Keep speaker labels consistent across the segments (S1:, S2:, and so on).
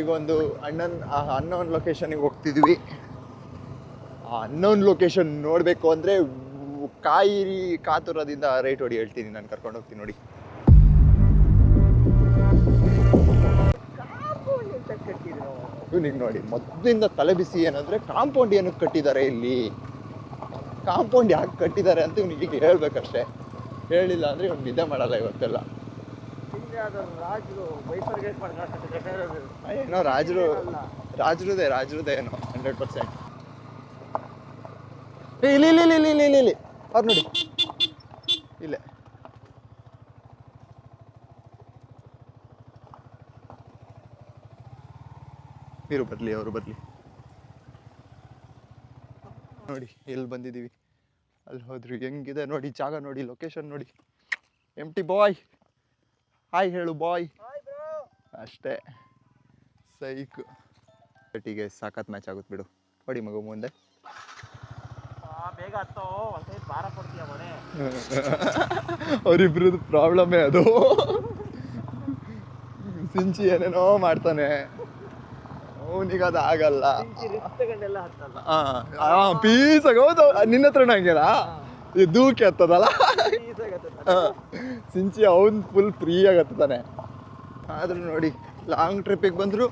S1: ಈಗ ಒಂದು ಅಣ್ಣನ್ ಆ ಅನ್ನೋನ್ ಲೊಕೇಶನಿಗೆ ಹೋಗ್ತಿದ್ವಿ. ಆ ಅನ್ನೋನ್ ಲೊಕೇಶನ್ ನೋಡಬೇಕು ಅಂದರೆ ಕಾಯಿರಿ ಕಾತುರದಿಂದ ರೈಟ್ ಹೊಡಿ ಹೇಳ್ತೀನಿ. ನಾನು ಕರ್ಕೊಂಡು ಹೋಗ್ತೀನಿ ನೋಡಿ. ಇವ್ನಿಗೆ ನೋಡಿ ಮೊದಲಿಂದ ತಲೆ ಬಿಸಿ ಏನಂದ್ರೆ ಕಾಂಪೌಂಡ್ ಏನಕ್ಕೆ ಕಟ್ಟಿದ್ದಾರೆ ಇಲ್ಲಿ? ಕಾಂಪೌಂಡ್ ಯಾಕೆ ಕಟ್ಟಿದ್ದಾರೆ ಅಂತ ಇವ್ನಿಗೆ ಹೇಳ್ಬೇಕಷ್ಟೇ. ಹೇಳಿಲ್ಲ ಅಂದ್ರೆ ಇವ್ನು ನಿದ್ದೆ ಮಾಡಲ್ಲ ಇವತ್ತೆಲ್ಲ. ಏನೋ ರಾಜರು ರಾಜರುದೇ ರಾಜರುದೇ ಏನೋ ಹಂಡ್ರೆಡ್ ಪರ್ಸೆಂಟ್ ಇಲ್ಲಿ ಇಲ್ಲಿ ಇಲ್ಲಿ ಇಲ್ಲಿ ಇಲ್ಲಿ ಇಲ್ಲಿ. ಅವ್ರು ನೋಡಿ. ಇಲ್ಲೇ. ಇರು ಬರಲಿ ಅವರು ಬರಲಿ. ನೋಡಿ ಎಲ್ಲಿ ಬಂದಿದ್ದೀವಿ? ಅಲ್ಲಿ ಹೋದ್ರಿ ಹೆಂಗಿದೆ? ನೋಡಿ ಜಾಗ ನೋಡಿ ಲೊಕೇಶನ್ ನೋಡಿ. ಎಂ ಟಿ ಬಾಯ್ ಹಾಯ್ ಹೇಳು ಬಾಯ್ ಅಷ್ಟೇ. ಸೈಕು. ಬಟ್ಟಿಗೆ ಸಾಕತ್ ಮ್ಯಾಚ್ ಆಗುತ್ತೆ ಬಿಡು. ಹೊಡಿ ಮಗು ಮುಂದೆ.
S2: ಬೇಗ
S1: ಅವರಿಬ್ರದ್ದು ಪ್ರಾಬ್ಲಮ್ಮೇ ಅದು? ಸಿಂಚಿ ಏನೇನೋ ಮಾಡ್ತಾನೆ. ಅವನಿಗೆ ಅದು ಆಗಲ್ಲ. ಪೀಸಾಗ ಹೋದ ನಿನ್ನ ಹತ್ರ ಹಂಗೇನಾ? ಇದು ಆ, ಸಿಂಚಿ ಅವನ್ ಫುಲ್ ಫ್ರೀ ಆಗತ್ತಾನೆ ಆದ್ರೂ ನೋಡಿ ಲಾಂಗ್ ಟ್ರಿಪ್ಪಿಗೆ ಬಂದ್ರು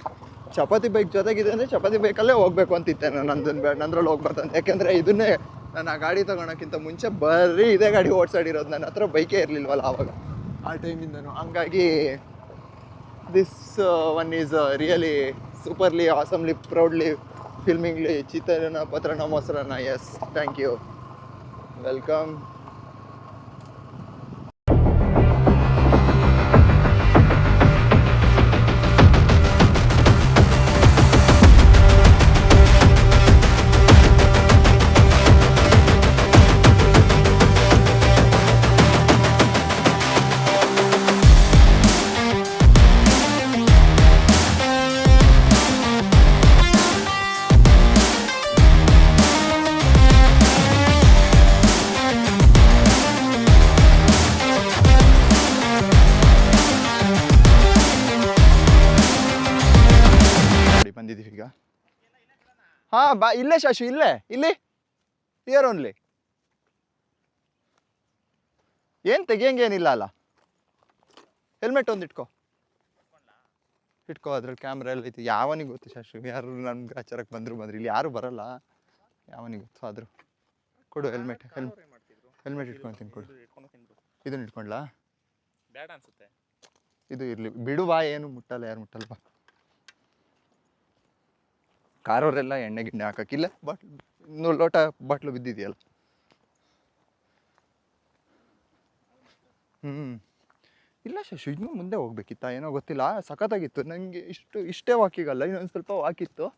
S1: ಚಪಾತಿ ಬೈಕ್ ಜೊತೆಗಿದೆ ಅಂದರೆ ಚಪಾತಿ ಬೈಕಲ್ಲೇ ಹೋಗ್ಬೇಕು ಅಂತಿತ್ತೆ ನಾನು ನಂದನ್ ಬೇಡ ನಂದ್ರಲ್ಲಿ ಹೋಗ್ಬಾರ್ದು ಯಾಕೆಂದರೆ ಇದನ್ನೇ ನಾನು ಆ ಗಾಡಿ ತಗೊಳೋಕ್ಕಿಂತ ಮುಂಚೆ ಬರೀ ಇದೇ ಗಾಡಿ ಓಡಿಸಾಡಿರೋದು. ನನ್ನ ಹತ್ರ ಬೈಕೇ ಇರಲಿಲ್ವಲ್ಲ ಆವಾಗ ಆ ಟೈಮಿಂದನು ಹಂಗಾಗಿ this one is really superly awesomely proudly filmingly ಚಿತ್ರನ ಪತ್ರನ ಮೊಸರನ್ನ ಎಸ್ ಥ್ಯಾಂಕ್ ಯು ವೆಲ್ಕಮ್ ಹಾಂ ಬಾ ಇಲ್ಲೇ ಶಾಶು ಇಲ್ಲೇ ಇಲ್ಲಿ ಇಯರ್ ಓನ್ಲಿ ಏನು ತೆಗಿಯಂಗೇನಿಲ್ಲ ಅಲ್ಲ. ಹೆಲ್ಮೆಟ್ ಒಂದು ಇಟ್ಕೋ. ಇಟ್ಕೋ ಅದ್ರಲ್ಲಿ ಕ್ಯಾಮ್ರಾ ಎಲ್ಲ ಐತಿ. ಯಾವನಿಗೆ ಗೊತ್ತು ಶಾಶು? ಯಾರು ನಮ್ಗೆ ಆಚಾರಕ್ಕೆ ಬಂದರು ಬಂದ್ರು ಇಲ್ಲಿ ಯಾರು ಬರಲ್ಲ. ಯಾವನಿಗೆ ಗೊತ್ತು ಆದರೂ. ಕೊಡು ಹೆಲ್ಮೆಟ್ ಹೆಲ್ಮೆಟ್ ಹೆಲ್ಮೆಟ್ ಇಟ್ಕೊತೀನಿ ಕೊಡು. ಇದನ್ನ ಇಟ್ಕೊಂಡ್ಲಾ?
S2: ಬೇಡ ಅನ್ಸುತ್ತೆ.
S1: ಇದು ಇರಲಿ. ಬಿಡುವ ಏನು ಮುಟ್ಟಲ್ಲ ಯಾರು ಮುಟ್ಟಲ್ಲ. ಬಾ ಕಾರವರೆಲ್ಲ ಎಣ್ಣೆ ಗಿಣ್ಣೆ ಹಾಕಕ್ಕಿಲ್ಲ, ಬಟ್ ಇನ್ನು ಲೋಟ ಬಾಟ್ಲು ಬಿದ್ದಿದೆಯಲ್ಲ. ಹ್ಞೂ ಇಲ್ಲ ಶಶು, ಇನ್ನೂ ಮುಂದೆ ಹೋಗ್ಬೇಕಿತ್ತ? ಏನೋ ಗೊತ್ತಿಲ್ಲ. ಸಖತ್ತಾಗಿತ್ತು. ನನಗೆ ಇಷ್ಟು, ಇಷ್ಟೇ ವಾಕಿಗಲ್ಲ, ಇನ್ನೊಂದು ಸ್ವಲ್ಪ ವಾಕಿತ್ತು.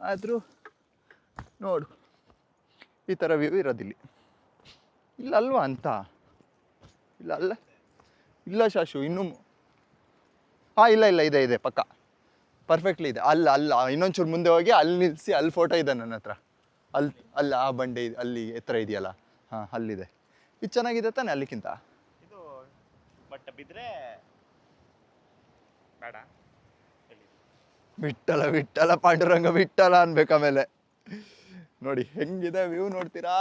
S1: ಆದರೂ ನೋಡು. ಈ ಥರ ವ್ಯೂ ಇರೋದಿಲ್ಲಿ. ಇಲ್ಲ ಅಲ್ವಾ ಅಂತ? ಇಲ್ಲ ಅಲ್ಲ? ಇಲ್ಲ ಶಾಶು, ಇನ್ನೂ ಹಾಂ ಇಲ್ಲ ಇಲ್ಲ, ಇದೆ ಇದೆ, ಪಕ್ಕ. ಪರ್ಫೆಕ್ಟ್ಲಿ ಇದೆ. ಅಲ್ಲಿ ಅಲ್ಲ ಇನ್ನೊಂಚೂರು ಮುಂದೆ ಹೋಗಿ ಅಲ್ಲಿ ನಿಲ್ಲಿಸಿ ಅಲ್ಲಿ ಫೋಟೋ ಇದೆ ನನ್ನ ಹತ್ರ. ಅಲ್ಲಿ ಅಲ್ಲಿ ಆ ಬಂಡೆ ಇದೆ ಅಲ್ಲಿ ಎತ್ತರ ಇದೆಯಲ್ಲ? ಹಾಂ ಅಲ್ಲಿದೆ. ಇದು ಚೆನ್ನಾಗಿದೆ ತಾನೆ ಅಲ್ಲಿಗಿಂತ
S2: ಇದು ಬಟ್ ಬಿದ್ರೆ ಬೇಡ. ಹೇಳಿ.
S1: ಬಿಟ್ಟಲ ಬಿಟ್ಟಲ ಪಾಂಡುರಂಗ ಬಿಟ್ಟಲ ಅನ್ಬೇಕು ಆಮೇಲೆ. ನೋಡಿ ಹೆಂಗಿದೆ ವ್ಯೂ ನೋಡ್ತೀರಾ?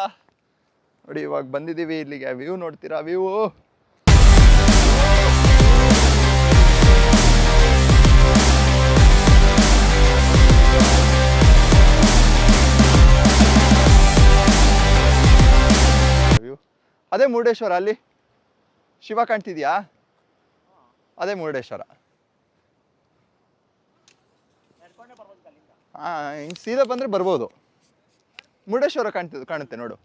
S1: ನೋಡಿ ಇವಾಗ ಬಂದಿದ್ದೀವಿ ಇಲ್ಲಿಗೆ. ವ್ಯೂ ನೋಡ್ತೀರಾ ವ್ಯೂ ಅದೇ ಮುರುಡೇಶ್ವರ ಅಲ್ಲಿ. ಶಿವ ಕಾಣ್ತಿದ್ಯಾ? ಅದೇ ಮುರುಡೇಶ್ವರ. ಹಾಂ ಹಿಂಗೆ ಸೀದಾ ಬಂದರೆ ಬರ್ಬೋದು. ಮುರುಡೇಶ್ವರ ಕಾಣ್ತಿದ್ದು ಕಾಣುತ್ತೆ ನೋಡು.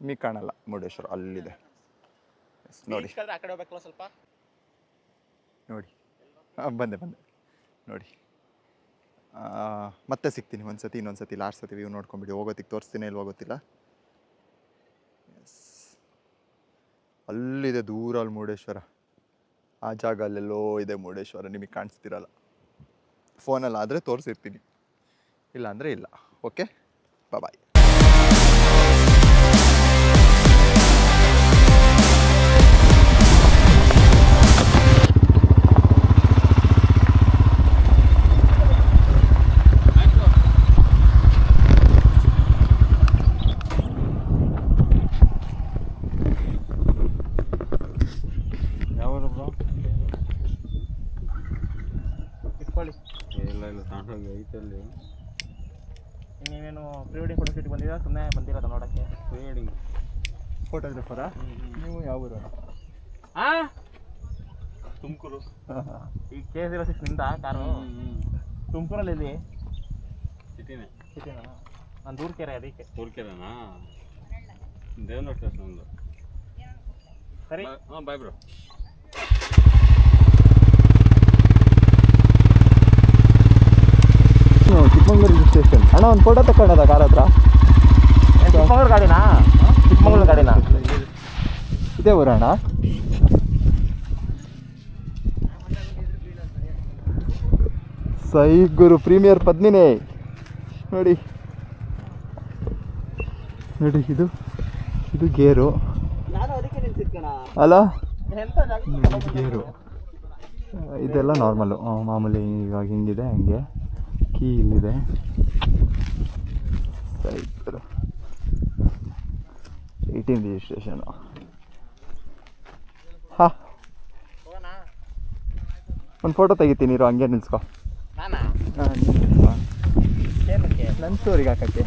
S1: ಮೀ ಕಾಣಲ್ಲ ಮುರುಡೇಶ್ವರ ಅಲ್ಲಿದೆ. ನೋಡಿ.
S2: ಸ್ವಲ್ಪ?
S1: ನೋಡಿ. ಹಾಂ ಬಂದೆ ಬಂದೆ. ನೋಡಿ. ಮತ್ತೆ ಸಿಗ್ತೀನಿ ಒಂದು ಸತಿ ಇನ್ನೊಂದು ಸತಿ ಲಾಸ್ಟ್ ಸತಿ ವ್ಯೂ ನೋಡ್ಕೊಂಬಿಡಿ ಹೋಗೋತಿಗೆ ತೋರಿಸ್ತೀನಿ ಇಲ್ವಾ ಗೊತ್ತಿಲ್ಲ ಎಸ್ ಅಲ್ಲಿದೆ ದೂರ ಅಲ್ಲಿ ಮುರುಡೇಶ್ವರ. ಆ ಜಾಗ ಅಲ್ಲೆಲ್ಲೋ ಇದೆ ಮುರುಡೇಶ್ವರ, ನಿಮಗೆ ಕಾಣಿಸ್ತಿರಲ್ಲ. ಫೋನಲ್ಲಿ ಆದರೆ ತೋರಿಸಿರ್ತೀನಿ. ಇಲ್ಲಾಂದರೆ ಇಲ್ಲ. ಓಕೆ ಬಾಯ್
S3: ತಗೊಂಡೋಗಿ ಐತಲ್ಲಿ
S2: ನೀವೇನು ಪ್ರೀ ವೆಡ್ಡಿಂಗ್ ಫೋಟೋ ಶೂಟಿಗೆ ಬಂದಿರಾ ಸುಮ್ಮನೆ ಬಂದಿರೋದು ನೋಡೋಕ್ಕೆ.
S3: ಪ್ರೀ ವೆಡ್ಡಿಂಗ್
S1: ಫೋಟೋಗ್ರಾಫರಾ ನೀವು ಯಾವ ಊರು?
S2: ಆ? ತುಮಕೂರು. ಈ ಕೆ ಜೀರೋ ಸಿಕ್ಸ್ನಿಂದ ಕಾರು? ತುಮಕೂರಲ್ಲಿ ಇಲ್ಲಿ
S3: ಸಿಟಿನೇ.
S2: ಸಿಟಿನಾ? ನಾನು ದೂರ್ಕೆರೆ ಅದಕ್ಕೆ.
S3: ದೂರ್ಕೆರೆನಾ ಸ್ಟೇಷನ್ ಒಂದು
S2: ಸರಿ.
S3: ಹಾಂ ಬಾಯ್ ಬ್ರೋ
S1: ಚಿಕ್ಕಮಂಗ್ಳೂರು ಸ್ಟೇಷನ್. ಅಣ್ಣ ಒಂದು ಫೋಟೋ ತಗೊಂಡದ ಕಾರ್ ಹತ್ರ?
S2: ಚಿಕ್ಕಮಂಗ್ಳೂರು ಗಾಡಿನಾ? ಚಿಕ್ಕಮಂಗ್ಳೂರು ಗಾಡಿನಾ?
S1: ಇದೇ ಊರ ಅಣ್ಣ ಸೈ ಗುರು ಪ್ರೀಮಿಯರ್ ಪದ್ಮಿನೇ. ನೋಡಿ. ನೋಡಿ ಇದು ಇದು ಗೇರು. ಅಲ್ಲ ಗೇರು. ಇದೆಲ್ಲ ನಾರ್ಮಲು ಮಾಮೂಲಿ ಇವಾಗ ಹಿಂಗಿದೆ ಹಂಗೆ. ಕೀ ಇಲ್ಲಿದೆ. ಸೈಕಲ್ ಏಯ್ಟೀನ್ ರಿಜಿಸ್ಟ್ರೇಷನು ಹಾ. ಒಂದು ಫೋಟೋ ತೆಗಿತೀನಿ ಇರೋ ಹಂಗೆ ನಿಲ್ಸ್ಕೊ. ನನ್ನ ಸ್ಟೋರಿಗೆ ಹಾಕಕ್ಕೆ.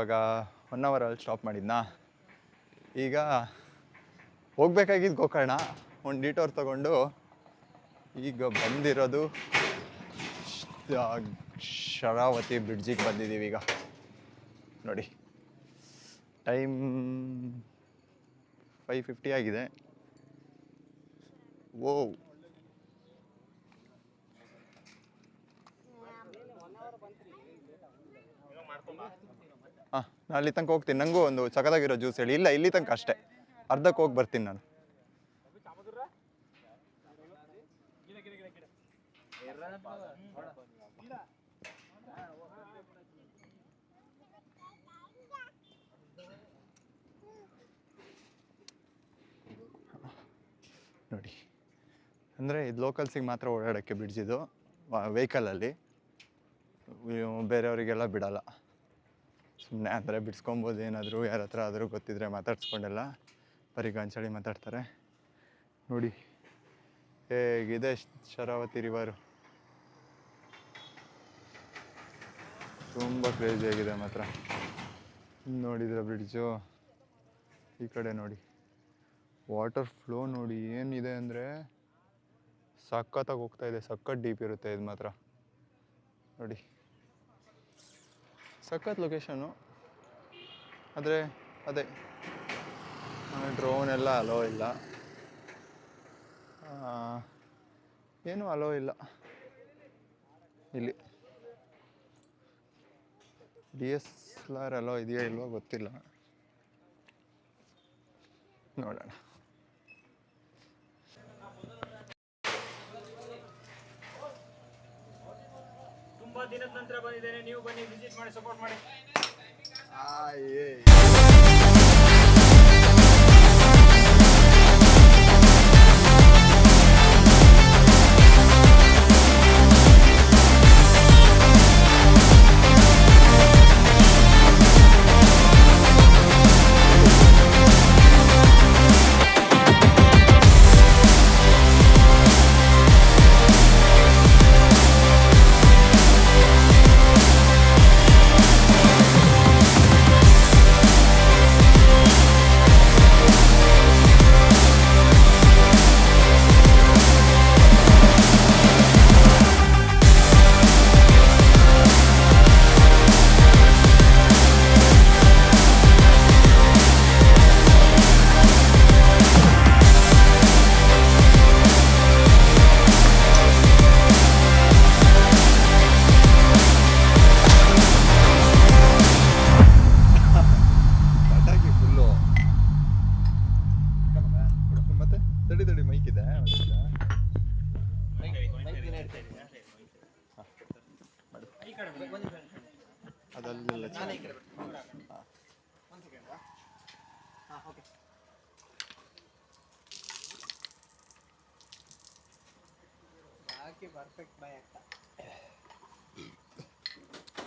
S1: ಇವಾಗ ಒನ್ ಅವರಲ್ಲಿ ಸ್ಟಾಪ್ ಮಾಡಿದ್ನಾ? ಈಗ ಹೋಗ್ಬೇಕಾಗಿದ್ದು ಗೋಕರ್ಣ, ಒಂದು ಡಿಟೋರ್ ತಗೊಂಡು ಈಗ ಬಂದಿರೋದು ಶರಾವತಿ ಬ್ರಿಡ್ಜಿಗೆ ಬಂದಿದ್ದೀವಿ ಈಗ. ನೋಡಿ ಟೈಮ್ ಫೈವ್ ಫಿಫ್ಟಿ ಆಗಿದೆ. ಓ ಹಾಂ ನಾನು ಅಲ್ಲಿ ತನಕ ಹೋಗ್ತೀನಿ. ನನಗೂ ಒಂದು ಸಖತ್ತಾಗಿರೋ ಜ್ಯೂಸ್ ಹೇಳಿ. ಇಲ್ಲ, ಇಲ್ಲಿ ತನಕ ಅಷ್ಟೇ. ಅರ್ಧಕ್ಕೆ ಹೋಗಿ ಬರ್ತೀನಿ ನಾನು. ನೋಡಿ. ಅಂದರೆ ಇದು ಲೋಕಲ್ಸಿಗೆ ಮಾತ್ರ ಓಡಾಡೋಕ್ಕೆ ಬ್ರಿಡ್ಜ್ ಇದು ವೆಹಿಕಲಲ್ಲಿ ಬೇರೆಯವರಿಗೆಲ್ಲ ಬಿಡಲ್ಲ. ಸುಮ್ಮನೆ ಅಂದರೆ ಬಿಡ್ಸ್ಕೊಬೋದು ಏನಾದರೂ, ಯಾರ ಹತ್ರ ಆದರೂ ಗೊತ್ತಿದ್ರೆ ಮಾತಾಡ್ಸ್ಕೊಂಡೆಲ್ಲ ಬರೀ ಗಾಂಚಳಿ ಮಾತಾಡ್ತಾರೆ. ನೋಡಿ, ಹೇಗಿದೆ ಶರಾವತಿ ರಿವರು? ತುಂಬ ಕ್ರೇಜಿ ಆಗಿದೆ ಮಾತ್ರ. ನೋಡಿದ್ರೆ ಬ್ರಿಡ್ಜು ಈ ಕಡೆ ನೋಡಿ. ವಾಟರ್ ಫ್ಲೋ ನೋಡಿ ಏನಿದೆ ಅಂದರೆ ಸಖತ್ತಾಗಿ ಹೋಗ್ತಾ ಇದೆ, ಸಖತ್ ಡೀಪ್ ಇರುತ್ತೆ ಇದು ಮಾತ್ರ ನೋಡಿ. ಸಖತ್ ಲೊಕೇಶನು ಆದರೆ ಅದೇ ಡ್ರೋನ್ ಎಲ್ಲ ಅಲೋ ಇಲ್ಲ. ಏನು ಅಲೋ ಇಲ್ಲ. ಇಲ್ಲಿ. ಡಿ ಎಸ್ ಎಲ್ ಆರ್ ಅಲೋ ಇದೆಯೋ ಇಲ್ವೋ ಗೊತ್ತಿಲ್ಲ. ನೋಡೋಣ.
S2: ತುಂಬಾ ದಿನದ ನಂತರ ಬಂದಿದ್ದೇನೆ. ನೀವು ಬನ್ನಿ ವಿಸಿಟ್ ಮಾಡಿ ಸಪೋರ್ಟ್ ಮಾಡಿ.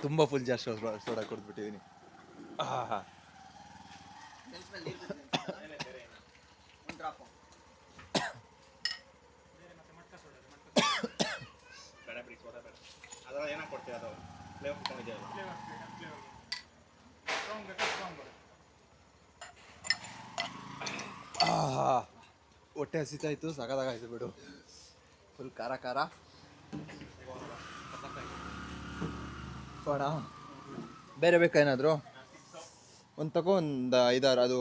S1: ತುಂಬ ಫುಲ್ ಜಾಸ್ತಿ ಸೋಡಾ ಕೊಟ್ಬಿಟ್ಟಿದ್ದೀನಿ
S2: ಒಂದು ಡ್ರಾಪು ಬೇಡ ಬಿಡಿ ಸೋಡಾ ಬೇಡ ಅದ್ರಲ್ಲಿ ಏನಾಗಿ ಕೊಡ್ತೀವಿ ಅದು ಫ್ಲೇವರ್
S1: ಹೊಟ್ಟೆ ಹಸಿತಾಯ್ತು ಸಗದಾಗಾಯ್ತು ಬಿಡು. ಫುಲ್ ಖಾರ ಖಾರ ಬೇಡ ಬೇರೆ ಬೇಕಾ ಏನಾದರೂ ಒಂದು ತಗೋ ಒಂದು ಐದಾರು ಅದು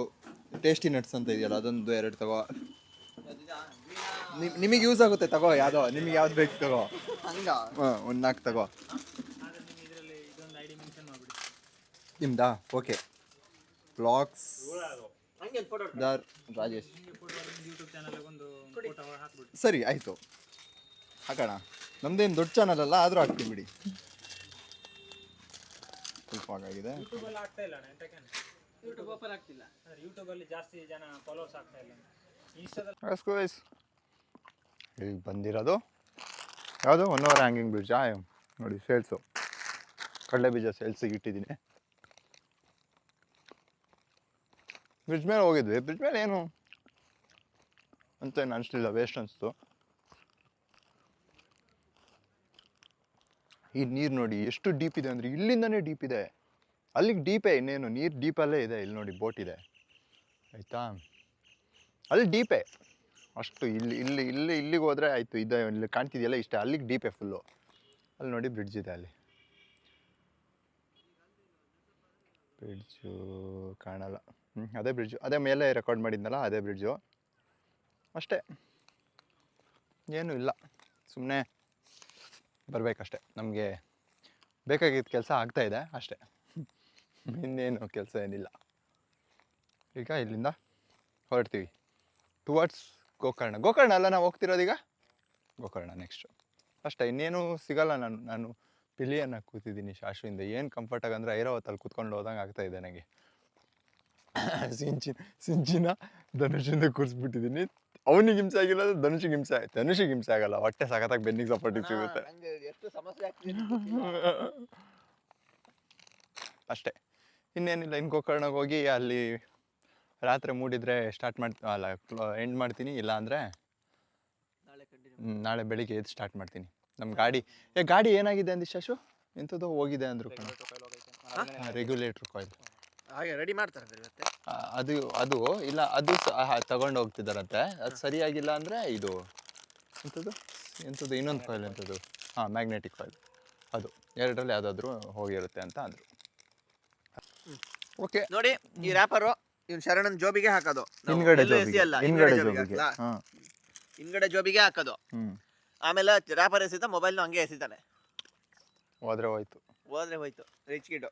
S1: ಟೇಸ್ಟಿ ನಟ್ಸ್ ಅಂತ ಇದೆಯಲ್ಲ ಅದೊಂದು ಎರಡು ತಗೋ. ನಿಮಗೆ ಯೂಸ್ ಆಗುತ್ತೆ ತಗೋ ಯಾವುದೋ ನಿಮಗೆ ಯಾವ್ದು ಬೇಕು ತಗೋ.
S2: ಹಂಗ?
S1: ಹಾಂ ಒಂದು ನಾಲ್ಕು ತಗೋ.
S2: ಇದರಲ್ಲಿ ಇದೊಂದು ಐಡಿ ಮೆನ್ಷನ್ ಮಾಡಿಬಿಡಿ
S1: ನಿಮ್ದಾ okay blogs
S2: photo
S1: Rajesh
S2: YouTube ಚಾನಲ್ಗೆ ಒಂದು ಫೋಟೋ ಹಾಕ್ಬಿಡಿ.
S1: ಸರಿ ಆಯಿತು. ಹಾಕೋಣ. ನಮ್ದೇನು ದೊಡ್ಡ ಚಾನಲ್ ಅಲ್ಲ ಆದರೂ ಹಾಕ್ತೀವಿ ಬಿಡಿ. ಸ್ವಲ್ಪ ಆಗಿದೆ.
S2: ಯೂಟ್ಯೂಬಲ್ಲಿ ಆಗ್ತಾ ಇಲ್ಲ ಎಂತಕ್ಕೆ ಯೂಟ್ಯೂಬ್ ಓಪನ್ ಆಗ್ತಿಲ್ಲ. ಯೂಟ್ಯೂಬಲ್ಲಿ ಜಾಸ್ತಿ ಜನ ಫಾಲೋವರ್ಸ್ ಆಗ್ತಾ ಇಲ್ಲ ಇನ್ಸ್ಟಾದಲ್ಲಿ
S1: ಈಗ ಬಂದಿರೋದು ಯಾವುದು? ಒನ್ ಅವರ್ ಹ್ಯಾಂಗಿಂಗ್ ಬ್ರಿಡ್ಜಾ ನೋಡಿ ಸೇಲ್ಸು ಕಡಲೆ ಬೀಜ ಸೇಲ್ಸಿಗೆ ಇಟ್ಟಿದ್ದೀನಿ. ಬ್ರಿಡ್ಜ್ ಮೇಲೆ ಹೋಗಿದ್ವಿ. ಬ್ರಿಡ್ಜ್ ಮೇಲೆ ಏನು ಅಂತ ಏನು ಅನಿಸ್ಲಿಲ್ಲ ವೇಸ್ಟ್ ಅನಿಸ್ತು. ಈ ನೀರು ನೋಡಿ ಎಷ್ಟು ಡೀಪ್ ಇದೆ ಅಂದರೆ ಇಲ್ಲಿಂದನೇ ಡೀಪ್ ಇದೆ. ಅಲ್ಲಿಗೆ ಡೀಪೇ ಇನ್ನೇನು? ನೀರು ಡೀಪಲ್ಲೇ ಇದೆ. ಇಲ್ಲಿ ನೋಡಿ ಬೋಟ್ ಇದೆ. ಆಯಿತಾ? ಅಲ್ಲಿ ಡೀಪೇ. ಅಷ್ಟು ಇಲ್ಲಿ ಇಲ್ಲಿ ಇಲ್ಲಿ, ಇಲ್ಲಿಗೆ ಹೋದರೆ ಆಯಿತು. ಇದೆ ಇಲ್ಲಿ ಕಾಣ್ತಿದೆಯಲ್ಲ ಇಷ್ಟೇ. ಅಲ್ಲಿಗೆ ಡೀಪೇ ಫುಲ್ಲು ಅಲ್ಲಿ ನೋಡಿ ಬ್ರಿಡ್ಜ್ ಇದೆ ಅಲ್ಲಿ. ಬ್ರಿಡ್ಜು ಕಾಣಲ್ಲ. ಹ್ಞೂ ಅದೇ ಬ್ರಿಡ್ಜು ಅದೇ ಮೇಲೆ ರೆಕಾರ್ಡ್ ಮಾಡಿದ್ನಲ್ಲ, ಅದೇ ಬ್ರಿಡ್ಜು ಅಷ್ಟೇ. ಏನೂ ಇಲ್ಲ. ಸುಮ್ಮನೆ ಬರಬೇಕಷ್ಟೆ. ನಮಗೆ ಬೇಕಾಗಿದ್ದ ಕೆಲಸ ಆಗ್ತಾ ಇದೆ ಅಷ್ಟೇ. ಇನ್ನೇನು ಕೆಲಸ ಏನಿಲ್ಲ. ಈಗ ಇಲ್ಲಿಂದ ಹೊರಡ್ತೀವಿ. ಟುವರ್ಡ್ಸ್ ಗೋಕರ್ಣ. ಗೋಕರ್ಣ ಅಲ್ಲ ನಾವು ಹೋಗ್ತಿರೋದೀಗ ಗೋಕರ್ಣ ನೆಕ್ಸ್ಟು ಅಷ್ಟೇ, ಇನ್ನೇನು ಸಿಗಲ್ಲ ನಾನು ನಾನು ಪಿಲಿಯನ್ನು ಕೂತಿದ್ದೀನಿ ಶಾಶ್ವಿಂದ. ಏನು ಕಂಫರ್ಟಾಗಿ ಅಂದರೆ ಐರಾವತಲ್ಲಿ ಕೂತ್ಕೊಂಡು ಹೋದಂಗೆ ಆಗ್ತಾ ಇದೆ ನನಗೆ ಸಿಂಚಿನ ಸಿಂಚಿನ ಧನುಷಿಂದ ಕೂರಿಸ್ಬಿಟ್ಟಿದ್ದೀನಿ. ಅವನಿಗೆ ಹಿಂಸೆ ಆಗಿಲ್ಲ ಅಂದ್ರೆ ಧನುಷಿಗೆ ಹಿಂಸೆ ಆಯ್ತು. ಧನುಷಿಗೆ ಹಿಂಸೆ ಆಗಲ್ಲ ಹೊಟ್ಟೆ ಸಖತ್ತಾಗಿ ಬೆನ್ನಿಗೆ ಸಪೋರ್ಟಿಗೆ ಸಿಗುತ್ತೆ.
S2: ಎಷ್ಟು ಸಮಸ್ಯೆ ಆಗ್ತಿದೆ
S1: ಅಷ್ಟೇ. ಇನ್ನೇನಿಲ್ಲ ಇನ್ನು ಗೋಕರ್ಣಕ್ಕೆ ಹೋಗಿ ಅಲ್ಲಿ ರಾತ್ರಿ ಮೂಡಿದ್ರೆ ಸ್ಟಾರ್ಟ್ ಮಾಡ್ ಅಲ್ಲ ಎಂಡ್ ಮಾಡ್ತೀನಿ ಇಲ್ಲ ಅಂದರೆ
S2: ನಾಳೆ
S1: ಬೆಳಿಗ್ಗೆ ಎದ್ದು ಸ್ಟಾರ್ಟ್ ಮಾಡ್ತೀನಿ. ನಮ್ಮ ಗಾಡಿ ಏ ಗಾಡಿ ಏನಾಗಿದೆ ಅಂದಿ ಶಶು? ಎಂಥದ್ದು ಹೋಗಿದೆ ಅಂದರು ರೆಗ್ಯುಲೇಟ್ರ್ ಕಾಯಿಲ್
S2: ಹಾಗೆ ರೆಡಿ ಮಾಡ್ತಾರೆ
S1: ಅದು ಅದು ಇಲ್ಲ ಅದು ತಗೊಂಡು ಹೋಗ್ತಿದ್ದಾರಂತೆ ಅದು ಸರಿಯಾಗಿಲ್ಲ ಅಂದರೆ ಇದು ಎಂಥದ್ದು ಎಂಥದ್ದು ಇನ್ನೊಂದು ಫೈಲ್ ಎಂಥದ್ದು ಹಾಂ ಮ್ಯಾಗ್ನೆಟಿಕ್ ಫೈಲ್ ಅದು ಎರಡರಲ್ಲಿ ಯಾವುದಾದ್ರೂ ಹೋಗಿರುತ್ತೆ ಅಂತ ಅಂದರು. ಓಕೆ
S2: ನೋಡಿ ಈ ರ್ಯಾಪರು ಇವ್ನು ಶರಣನ್ ಜೋಬಿಗೆ ಹಾಕೋದು. ನಾವು
S1: ಹಿಂದ್ಗಡೆ
S2: ಎಲ್ಲೂ ಎಸಿ
S1: ಜೋಬಿಗೆ
S2: ಅಲ್ಲ
S1: ಹಿಂದ್ಗಡೆ
S2: ಜೋಬಿಗೆ
S1: ಜೋಬಿಗೆ? ಹಾಂ.
S2: ಹಿಂದ್ಗಡೆ ಜೋಬಿಗೆ ಹಾಕೋದು.
S1: ಹ್ಞೂ
S2: ಆಮೇಲೆ ರ್ಯಾಪರ್ ಎಸಿದ ಮೊಬೈಲ್ನ ಹಂಗೆ ಎಸಿತಾನೆ.
S1: ಹೋದ್ರೆ ಹೋಯ್ತು.
S2: ಹೋದ್ರೆ ಹೋಯ್ತು ರಿಚ್ ಕಿಡ್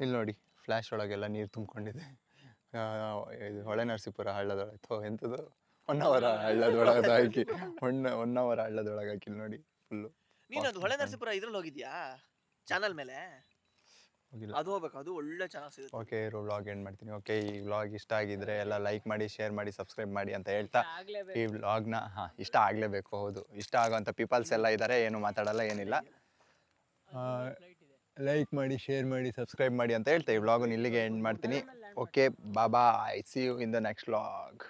S1: ಇಲ್ಲಿ ನೋಡಿ ಫ್ಲ್ಯಾಶ್ ಒಳಗೆಲ್ಲ ನೀರು ತುಂಬಿಕೊಂಡಿದೆ ಇದು ಹೊಳೆ ನರಸೀಪುರ ಹಳ್ಳದೊಳಗೆ ಥೋ ಎಂಥದ್ದು ಹೊನ್ನಾವರ ಹಳ್ಳದೊಳಗೆ ಹಾಕಿ ಒನ್ ಅವರ ಹಳ್ಳದೊಳಗೆ ಹಾಕಿ ಇಲ್ಲಿ ನೋಡಿ ಫುಲ್ಲು
S2: ನೀನು ಅದು ಹೊಳೆ ನರಸೀಪುರ ಇದ್ರಲ್ಲಿ ಹೋಗಿದ್ಯಾ ಚಾನಲ್ ಮೇಲೆ
S1: ಹೋಗಿಲ್ಲ
S2: ಅದು ಹೋಗ್ಬೇಕು ಅದು ಒಳ್ಳೆ ಚಾನಲ್ ಸಿಗುತ್ತೆ
S1: ಓಕೆ ಇರೋ ವ್ಲಾಗ್ ಎಂಡ್ ಮಾಡ್ತೀನಿ ಓಕೆ ಈ ವ್ಲಾಗ್ ಇಷ್ಟ ಆಗಿದ್ರೆ ಎಲ್ಲ ಲೈಕ್ ಮಾಡಿ ಶೇರ್ ಮಾಡಿ ಸಬ್ಸ್ಕ್ರೈಬ್ ಮಾಡಿ ಅಂತ ಹೇಳ್ತಾ ಈ ವ್ಲಾಗ್ನ ಹಾಂ ಇಷ್ಟ ಆಗಲೇಬೇಕು ಹೌದು ಇಷ್ಟ ಆಗೋಂಥ ಪೀಪಲ್ಸ್ ಎಲ್ಲ ಇದ್ದಾರೆ ಏನು ಮಾತಾಡಲ್ಲ ಏನಿಲ್ಲ ಲೈಕ್ ಮಾಡಿ ಶೇರ್ ಮಾಡಿ ಸಬ್ಸ್ಕ್ರೈಬ್ ಮಾಡಿ ಅಂತ ಹೇಳ್ತಾ ಈ ವ್ಲಾಗನ್ನು ಇಲ್ಲಿಗೆ ಎಂಡ್ ಮಾಡ್ತೀನಿ. Okay Baba I see you in the next vlog